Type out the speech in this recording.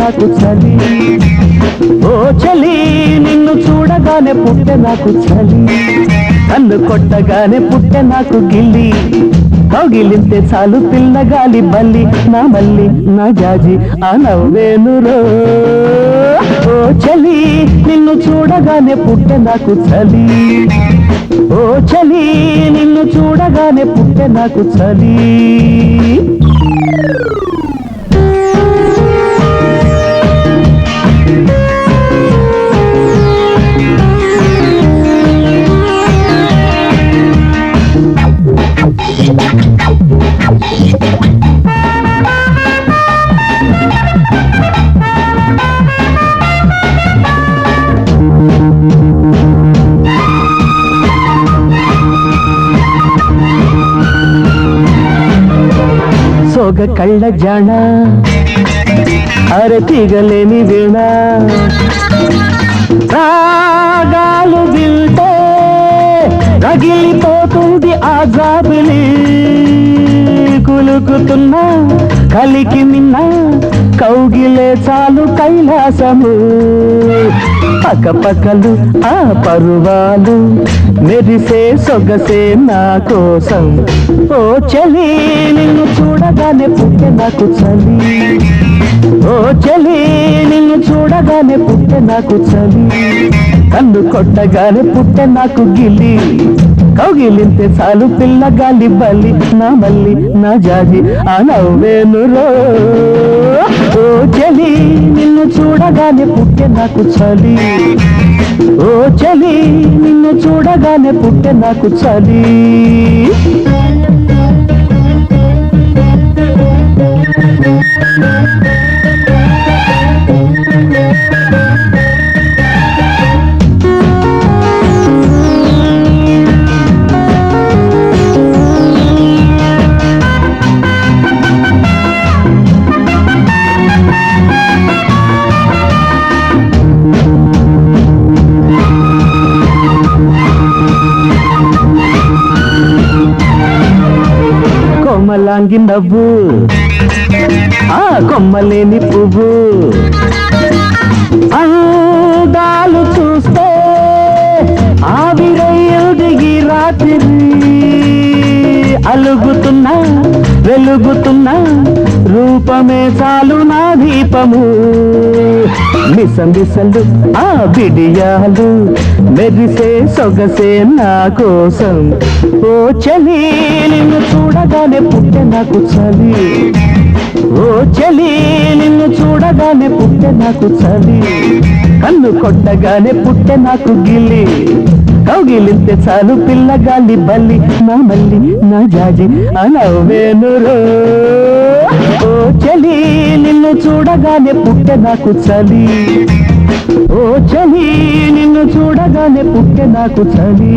నాకు చలి. ఓ చలి నిన్ను చూడగానే పుట్టె నాకు చలి. నన్ను కొట్టగానే పుట్టె నాకు గిల్లి. కౌగిలింతే చాలు పిల్లగాలి బల్లి. నా మల్లి నా జాజి ఆ నవ్వేనురో. ఓ చలి నిన్ను చూడగానే పుట్టె నాకు చలి. ఓ చలి నిన్ను చూడగానే పుట్టె నాకు చలి. సోగ కళ్ళ జాణ అరతిగలేని వీణ. రాగాలు వింటే రగిలిపోతుంది ఆ జాబిలి. కులుకుతున్నా కలికి నిన్న కౌగిలే చాలు కైలాసము. పక్కపక్కలు ఆ పరువాలు మెరిసే సొగసే నా కోసం. ఓ చలి నిన్ను చూడగానే పుట్టే నాకు చలి. ఓ చలి నిన్ను చూడగానే పుట్టే నాకు చలి. కన్ను కొట్టగానే పుట్టే నాకు గిల్లి కౌగిలింతే చాలు పిల్లగాలి బల్లి నా మల్లి నా జాజి ఆ నవ్వేనురో ఓ చలి నిన్ను చూడగానే పుట్టే నాకు చలి. ఓ చలి నిన్ను చూడగానే పుట్టే నాకు చలి. కొమ్మలాంగి నవ్వు ఆ కొమ్మలేని పువ్వు. అందాలు చూస్తే ఆవిరయ్యుడిగి రాత్రి అలుగుతున్నా వెలుగుతున్నా రూపమే చాలు నా దీపము. మిస మిసలు ఆ బిడియాలు మెరిసే సొగసే నా కోసం. ఓ చలి నిన్ను చూడగానే పుట్టే నాకు చలి. ఓ చలి నిన్ను చూడగానే పుట్టే నాకు చలి. కన్ను కొట్టగానే పుట్టే నాకు గిల్లి కౌగిలింతే చాలు పిల్లగాలి బల్లి నా మల్లి నా జాజి అనవేనురో ఓ చలి నిన్ను చూడగానే పుట్టే నాకు చలి. ఓ చలి నిన్ను చూడగానే పుట్టే నాకు చలి.